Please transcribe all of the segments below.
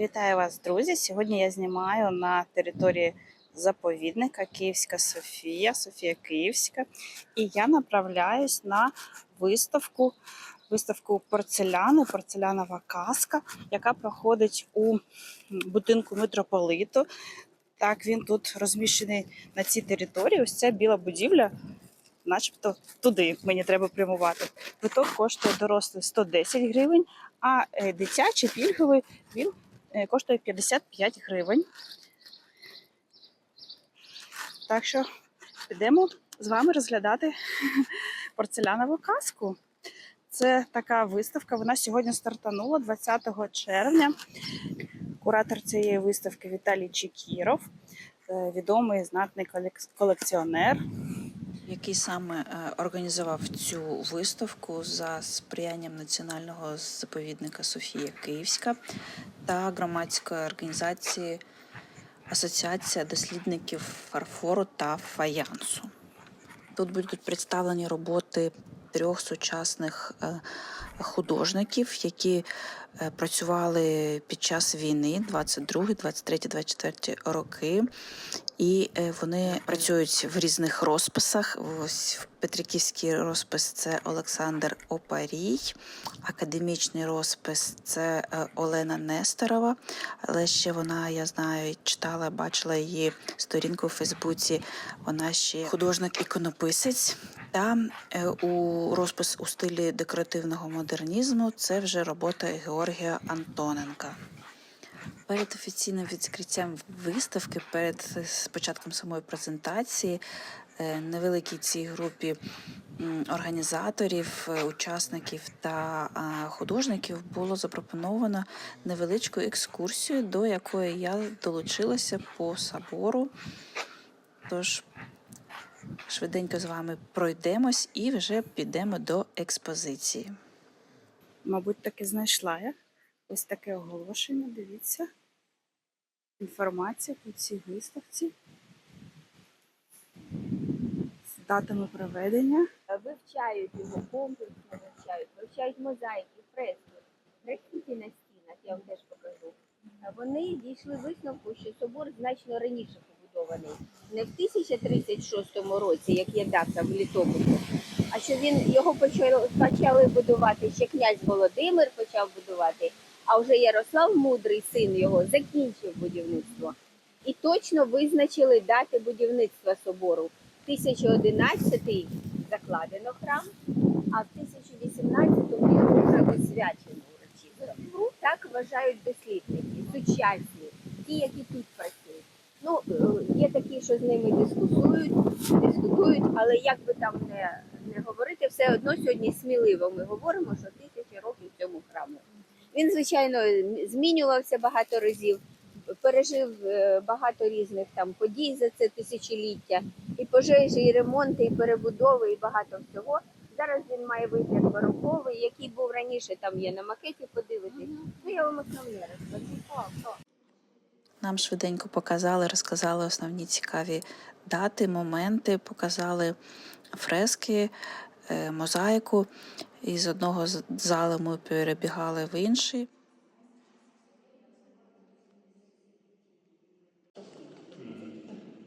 Вітаю вас, друзі! Сьогодні я знімаю на території заповідника Київська Софія, Софія Київська, і я направляюсь на виставку, виставку порцеляни, порцелянова казка, яка проходить у будинку митрополиту. Так, він тут розміщений на цій території. Ось ця біла будівля, начебто туди мені треба прямувати. Квиток коштує дорослий 110 гривень, а е, дитячий пільговий він коштує 55 гривень. Так що підемо з вами розглядати порцелянову казку. Це така виставка. Вона сьогодні стартанула 20 червня. Куратор цієї виставки Віталій Чекіров, е, відомий знатний колекціонер. Який саме е, організував цю виставку за сприянням національного заповідника Софія Київська та громадської організації Асоціація дослідників фарфору та фаянсу. Тут будуть представлені роботи трьох сучасних е, художників, які працювали під час війни 22, 23, 24 роки. І е, вони працюють в різних розписах. Ось Петриківський розпис це Олександр Опарій, академічний розпис це е, Олена Несторова. Але ще вона, я знаю, читала, бачила її сторінку у Фейсбуці. Вона ще художник-іконописець. Та е, у розпис у стилі декоративного модернізму це вже робота Георгія Антоненка. Перед офіційним відкриттям виставки, перед е, початком самої презентації, е, невеликій цій групі організаторів, е, учасників та художників було запропоновано невеличку екскурсію, до якої я долучилася по собору. Тож швиденько з вами пройдемось і вже підемо до експозиції. Мабуть, таки знайшла я. Ось таке оголошення. Дивіться. Інформація по цій виставці. З датами проведення. вивчають його комплексно, вивчають, вивчають мозаїки, фрески, графіті на стінах, я вам теж покажу. Е, Вони дійшли висновку, що собор значно раніше побудований, не в 1036 році, як є дата в літописі, а що він його почали, почали будувати ще князь Володимир почав будувати, а вже Ярослав Мудрий, син його, закінчив будівництво. І точно визначили дати будівництва собору. 1011 закладено храм, а в 1018-му його вже освячено урочисто. Ну, так вважають дослідники, сучасні, ті, які тут працюють. Ну, е, є такі, що з ними дискусують, дискутують, але як би там не, не говорити, все одно сьогодні сміливо ми говоримо, що тисячі років цьому храму. Він, звичайно, змінювався багато разів, пережив е, багато різних там подій за це тисячоліття і пожежі, і ремонти, і перебудови, і багато всього. Зараз він має вигляд бароковий, який був раніше, там є на макеті, подивитись. Ну, я вам основне розповім. Нам швиденько показали, розказали основні цікаві дати, моменти, показали фрески, е, мозаїку. І з одного залу ми перебігали в інший.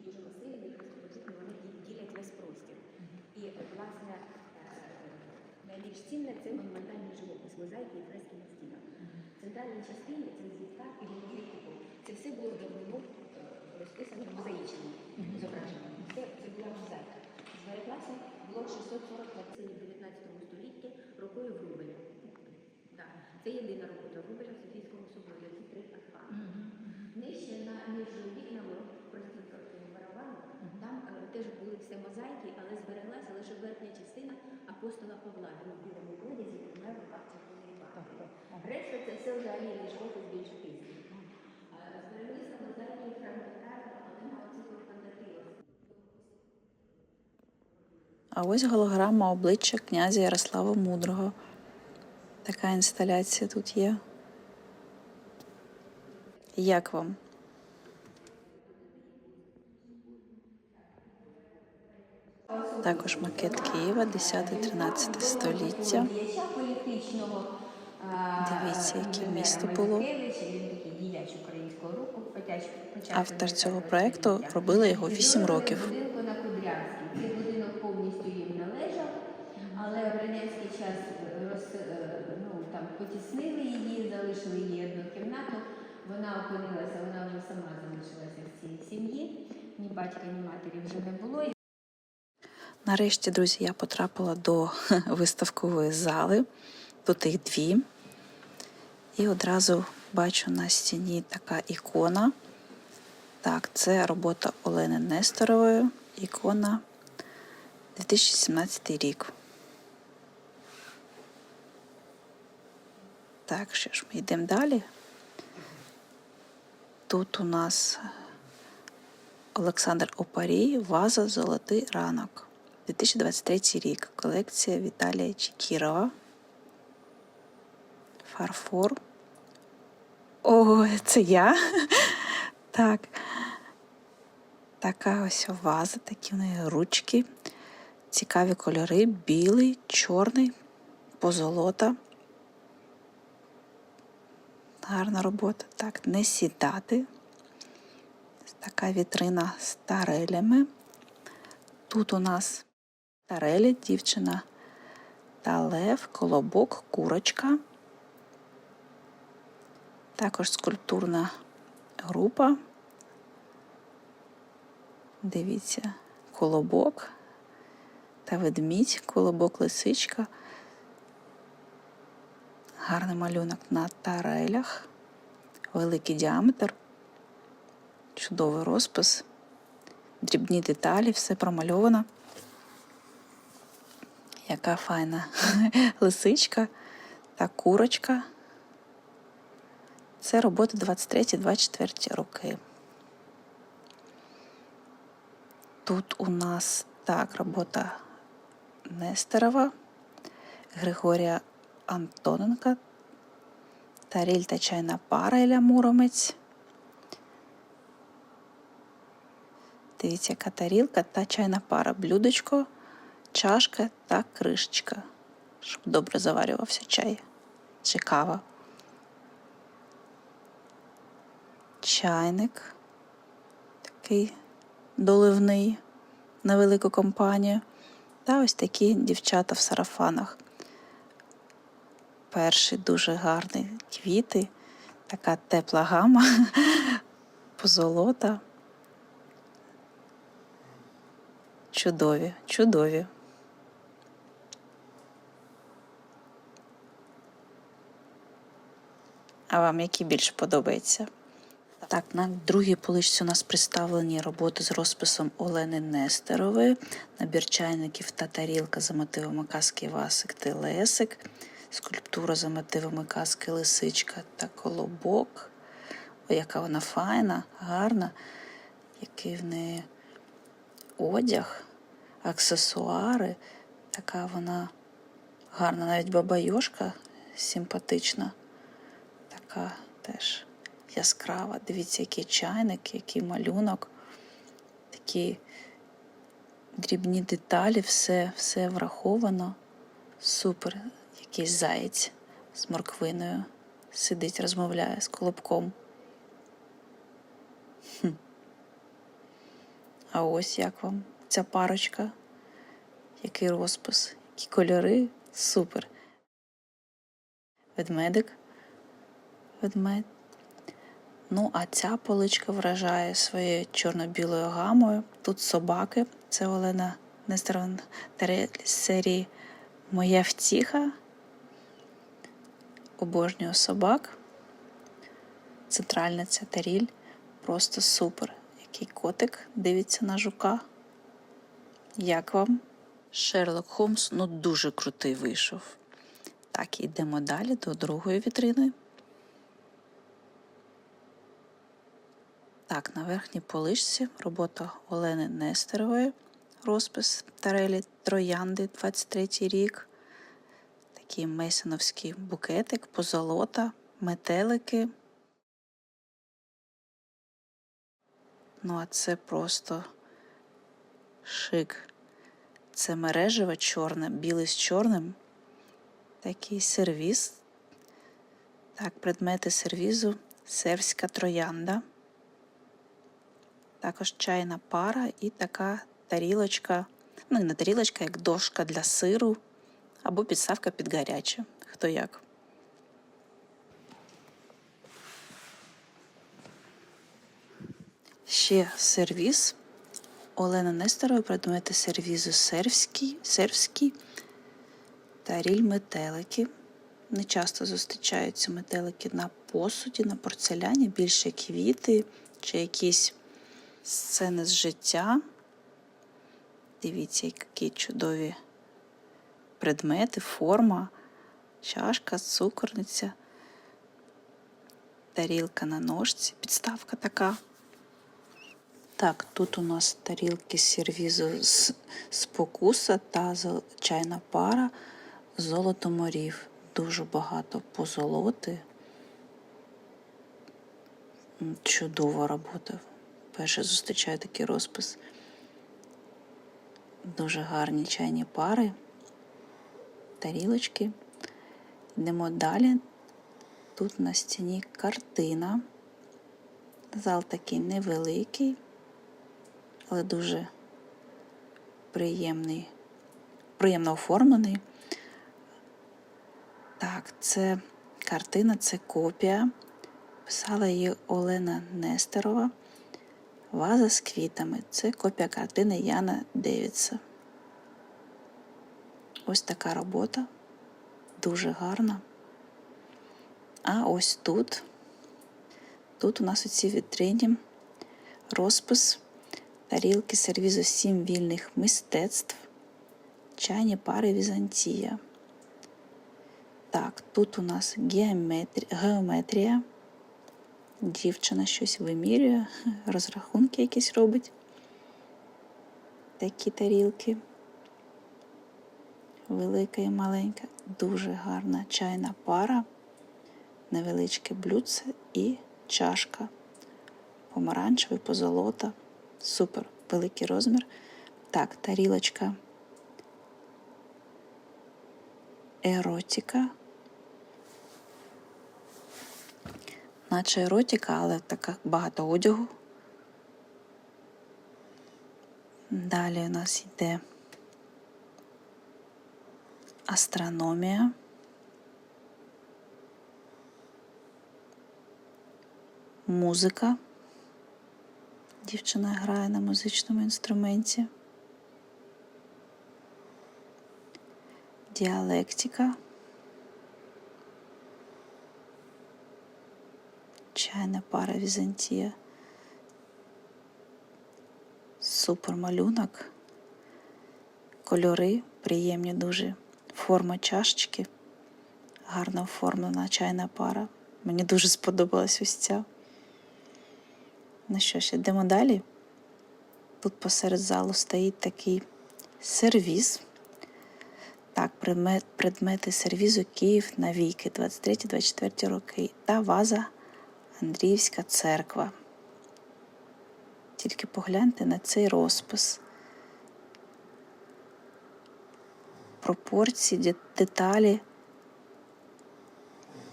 дуже масивні, різноманітні, вони ділять весь простір. І власне найбільш цінне це монументальний живопис, мозаїки і фрески на стінах. В центральній частині це звідка і все було давно е, розписано мозаїчним зображенням. Це, це була мозаїка. Збереглася було 640 написані в 19 столітті рукою Врубеля. Да. Це єдина робота Врубеля в Софійському соборі. Ці три арфани. Нижче на між вікнами простінка барабану, там е, теж були все мозаїки, але збереглася лише верхня частина апостола Павла. Він у білому одязі помер в бабці Решта це все вже алійний живопис більш фрагментарно, але. А ось голограма обличчя князя Ярослава Мудрого. Така інсталяція тут є. Як вам? Також макет Києва, 10-13 століття. Дивіться, яке місто було. Українського руху. Автор цього 20-го проекту робила його 8 років. будинку на Кудрявській. Цей будинок повністю їм належав, але в радянський час е, роз, е, ну, там, потіснили її, залишили їй одну кімнату. Вона опинилася, вона вже сама залишилася в цій сім'ї. Ні батька, ні матері вже не було. Нарешті, друзі, я потрапила до виставкової зали. Тут їх дві. І одразу бачу на стіні така ікона. Так, це робота Олени Несторової. Ікона 2017 рік. Так, що ж, ми йдемо далі. Тут у нас Олександр Опарій, ваза Золотий ранок. 2023 рік. Колекція Віталія Чекірова. Фарфор. О, це я. Так. Така ось ваза, такі в неї ручки. Цікаві кольори: білий, чорний, позолота. Гарна робота. Так, не сідати. Така вітрина з тарелями. Тут у нас тарелі, дівчина та лев, колобок, курочка. Також скульптурна група. Дивіться, колобок та ведмідь, колобок лисичка. Гарний малюнок на тарелях, великий діаметр, чудовий розпис, дрібні деталі, все промальовано. Яка файна лисичка та курочка. Це роботи 23-24 роки. Тут у нас так робота Нестерова, Григорія Антоненка, Таріль та чайна пара Ілля Муромець. Дивіться, яка тарілка та чайна пара, блюдечко, чашка та кришечка, щоб добре заварювався чай чи кава. Чайник такий доливний на велику компанію. Та ось такі дівчата в сарафанах. Перший дуже гарний квіти, така тепла гама, позолота. Чудові, чудові. А вам які більше подобається? Так, на другій поличці у нас представлені роботи з розписом Олени Нестерової, набір чайників та тарілка за мотивами казки Васик та Лесик, скульптура за мотивами казки Лисичка та Колобок. Ой, яка вона файна, гарна, який в неї одяг, аксесуари. Така вона гарна, навіть бабайошка симпатична. Така теж яскрава. Дивіться, який чайник, який малюнок, такі дрібні деталі, все, все враховано. Супер. Якийсь заєць з морквиною сидить, розмовляє з колобком. Хм. А ось як вам ця парочка, який розпис, які кольори. Супер. Ведмедик. Ведмедь. Ну, а ця поличка вражає своєю чорно-білою гамою. Тут собаки. Це Олена Нестерон з серії Моя втіха. Обожнюю собак. Центральна ця таріль. Просто супер. Який котик дивиться на жука. Як вам? Шерлок Холмс ну дуже крутий вийшов. Так, ідемо далі до другої вітрини. Так, на верхній поличці робота Олени Нестерової, розпис Тарелі Троянди 23 рік. Такий мейсоновський букетик, позолота, метелики. Ну, а це просто шик. Це мережево чорне, білий з чорним. Такий сервіз. Так, предмети сервізу сербська троянда. Також чайна пара і така тарілочка, ну не тарілочка, як дошка для сиру або підставка під гаряче. Хто як. Ще сервіс. Олена Нестерова, предмети сервізу сербський, сербський таріль метелики. Не часто зустрічаються метелики на посуді, на порцеляні, більше квіти чи якісь сцени з життя. Дивіться, які чудові предмети, форма, чашка, цукорниця, тарілка на ножці, підставка така. Так, тут у нас тарілки сервізу з спокуса та чайна пара золото морів. Дуже багато позолоти. Чудова робота. Перше зустрічаю такий розпис. Дуже гарні чайні пари, тарілочки. Йдемо далі. Тут на стіні картина. Зал такий невеликий, але дуже приємний, приємно оформлений. Так, це картина, це копія. Писала її Олена Нестерова. Ваза з квітами. Це копія картини Яна Девідса. Ось така робота. Дуже гарна. А ось тут. Тут у нас у цій вітрині розпис тарілки сервізу сім вільних мистецтв, чайні пари Візантія. Так, тут у нас геометрія, геометрія. Дівчина щось вимірює, розрахунки якісь робить. Такі тарілки. Велика і маленька, дуже гарна чайна пара, невеличке блюдце і чашка. Помаранчевий, позолота. Супер, великий розмір. Так, тарілочка. Еротика. Наче еротика, але така багато одягу. Далі у нас йде астрономія. Музика. Дівчина грає на музичному інструменті. Діалектика. Чайна пара Візантія. Супер малюнок. Кольори приємні дуже. Форма чашечки. Гарно оформлена чайна пара. Мені дуже сподобалась ось ця. Ну що ж, йдемо далі. Тут посеред залу стоїть такий сервіз. Так, предмети сервізу Київ навіки 23-24 роки та ваза Андріївська церква. Тільки погляньте на цей розпис. Пропорції, деталі,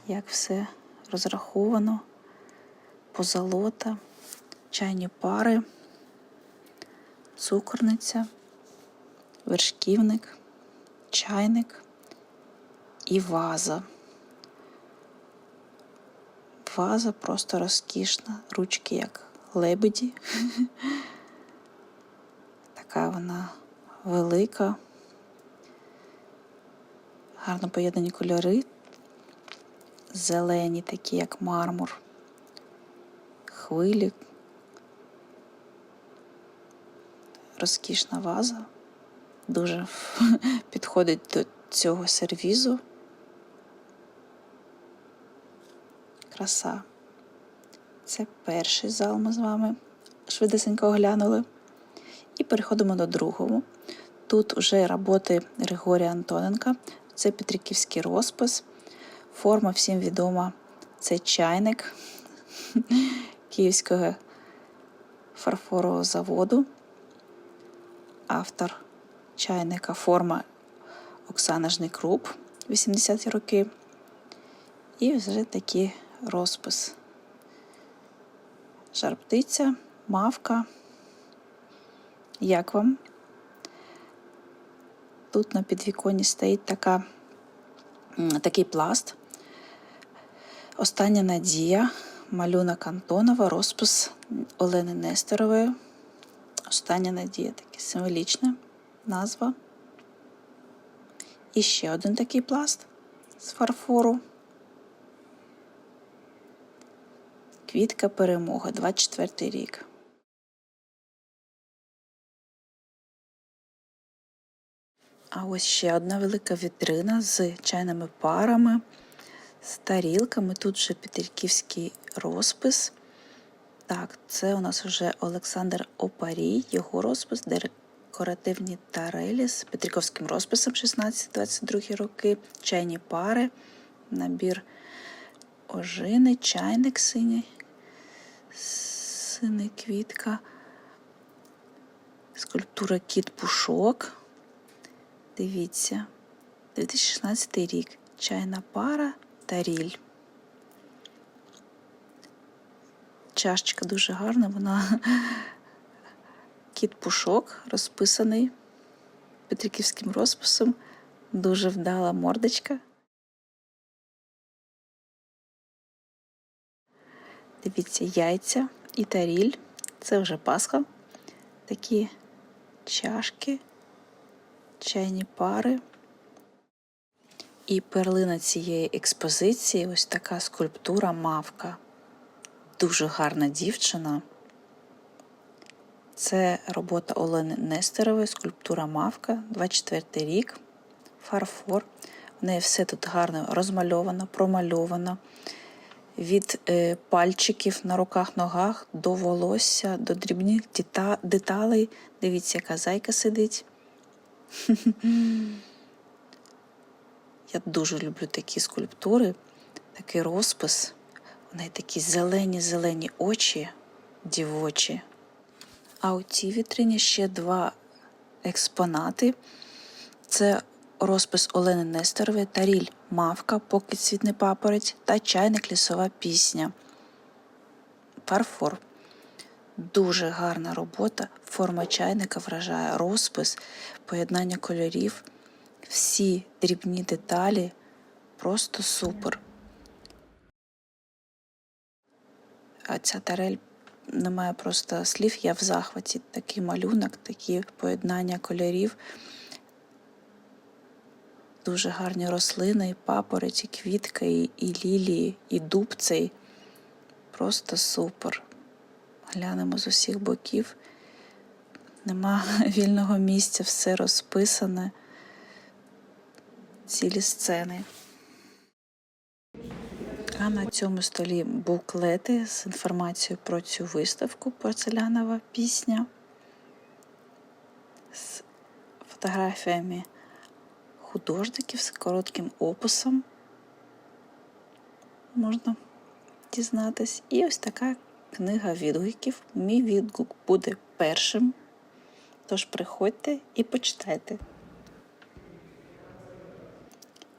як все розраховано, позолота, чайні пари, цукорниця, вершківник, чайник і ваза. Ваза просто розкішна, ручки як лебеді. Така вона велика. Гарно поєднані кольори. Зелені, такі, як мармур, хвилі. Розкішна ваза. Дуже підходить до цього сервізу. Краса. Це перший зал ми з вами швидесенько оглянули. І переходимо до другого. Тут вже роботи Григорія Антоненка. Це Петриківський розпис. Форма всім відома. Це чайник Київського фарфорового заводу. Автор чайника форма Оксана Жникруп 80-ті роки. І вже такий розпис жар-птиця, мавка. Як вам? Тут на підвіконні стоїть така, такий пласт. Остання надія, малюнок Антонова, розпис Олени Нестерової. Остання надія, таке символічна назва. І ще один такий пласт з фарфору. Квітка перемога, 24 рік. А ось ще одна велика вітрина з чайними парами, з тарілками. Тут вже Петриківський розпис. Так, це у нас вже Олександр Опарій, його розпис, декоративні тарелі з Петриківським розписом 16-22 роки, чайні пари, набір ожини, чайник синій, синий квітка, скульптура кіт Пушок. Дивіться, 2016 рік. Чайна пара та ріль. Чашечка дуже гарна, вона кіт пушок розписаний петриківським розписом. Дуже вдала мордочка. Дивіться, яйця і таріль. Це вже Пасха. Такі чашки, чайні пари. І перлина цієї експозиції ось така скульптура мавка. Дуже гарна дівчина. Це робота Олени Нестерової, скульптура Мавка, 24 рік, фарфор. В неї все тут гарно розмальовано, промальовано. Від е, пальчиків на руках, ногах до волосся, до дрібних деталей. Дивіться, яка зайка сидить. Я дуже люблю такі скульптури, такий розпис. У неї такі зелені-зелені очі, дівочі. А у цій вітрині ще два експонати. Це розпис Олени Нестерової, таріль Мавка, поки цвітний папорець та чайник лісова пісня. Фарфор. Дуже гарна робота. Форма чайника вражає розпис, поєднання кольорів, всі дрібні деталі. Просто супер. А ця тарель немає просто слів, я в захваті. Такий малюнок, такі поєднання кольорів. Дуже гарні рослини, і папороті, і квітка, і, і лілії, і дуб цей. Просто супер. Глянемо з усіх боків. Нема вільного місця, все розписане. Цілі сцени. А на цьому столі буклети з інформацією про цю виставку Порцелянова пісня з фотографіями художників з коротким описом. Можна дізнатись. І ось така книга відгуків. Мій відгук буде першим. Тож приходьте і почитайте.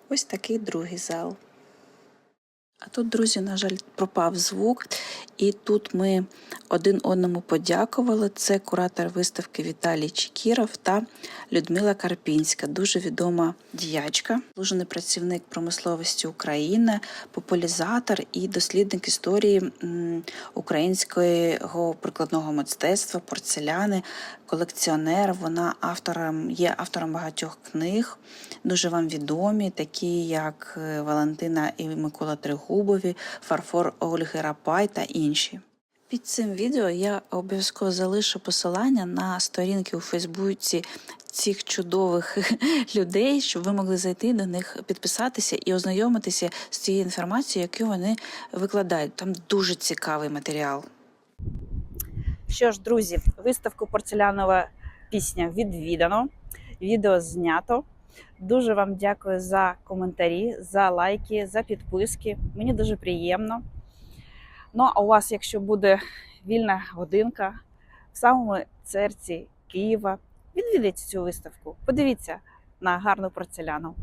Ось такий другий зал. А тут, друзі, на жаль, пропав звук, і тут ми один одному подякували. Це куратор виставки Віталій Чекіров та Людмила Карпінська, дуже відома діячка, служений працівник промисловості України, популяризатор і дослідник історії українського прикладного мистецтва, порцеляни, колекціонер. Вона автором є автором багатьох книг, дуже вам відомі, такі як е, Валентина і Микола Тригубові, Фарфор Ольги Рапай та інші. Під цим відео я обов'язково залишу посилання на сторінки у Фейсбуці цих чудових людей, щоб ви могли зайти до них, підписатися і ознайомитися з цією інформацією, яку вони викладають. Там дуже цікавий матеріал. Що ж, друзі, виставку порцелянова пісня відвідано, відео знято. Дуже вам дякую за коментарі, за лайки, за підписки. Мені дуже приємно. Ну, а у вас, якщо буде вільна годинка в самому серці Києва, відвідайте цю виставку. Подивіться на гарну порцеляну.